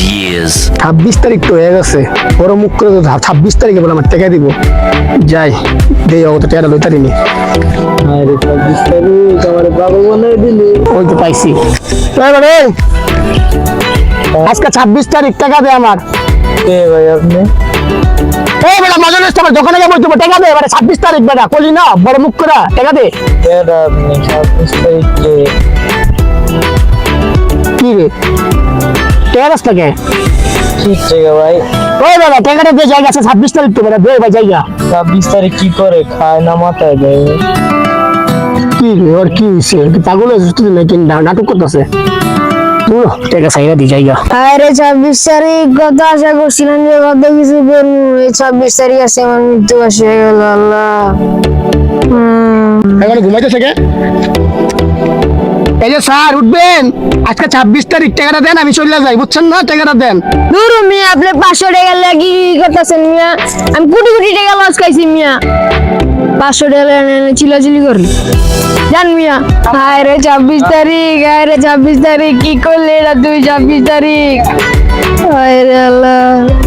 years. ছাব্বিশ তারিখ তো হয়ে গেছে। বড় মুখ করে তো ছাব্বিশ তারিখে বলে আমার টেকা দিব। যাই দেই অত টেকা লই তারিনি আরে ছাব্বিশ তারিখ আমার পাগল বানাই দিলি। ওই তো পাইছি। এবারে আজকে ছাব্বিশ তারিখ টাকা দে আমার। কে ভাই আপনি? এই বেটা মজা নষ্ট আমার দোকানে যাব তুমি টাকা দে এবারে ছাব্বিশ তারিখ বেটা কলি না বড় মুখ করে টাকা দে। আপনি? ছাব্বিশ তারিখে টাকা থেকে ভাই। ওই বেটা টাকাটা দিয়ে জায়গা আছে ছাব্বিশ তারিখ তো বেটা দে ভাই জায়গা। ছাব্বিশ তারিখ কি করে? খায় না মাথায় দেয় কি রে ওর কি হয়েছে? পাগল হয়েছে তুই নাকি নাটক করতেছে? টাকা সাইরা দি আরে ছাব্বিশ তারিখ কত আশা করছিলাম যে কত কিছু করব এই ছাব্বিশ তারিখ আছে আমার মৃত্যু বাসী গেল আল্লাহ। এখন ঘুমাইতে থেকে এই যে স্যার, উঠবেন। আজকে ছাব্বিশ তারিখ, টাকাটা দেন, আমি চলে যাই, বুঝছেন না? টাকাটা দেন। দূর মিয়া, আপনি পাঁচশো টাকা লাগি করতেছেন মিয়া? আমি কোটি কোটি টাকা লস খাইছি মিয়া। পাঁচশো টাকা চিলাচিলি করি জান মিয়া, হায় রে ছাব্বিশ তারিখ, হায় রে ছাব্বিশ তারিখ, কি করলে এটা তুই ছাব্বিশ তারিখ? হায় রে আল্লাহ।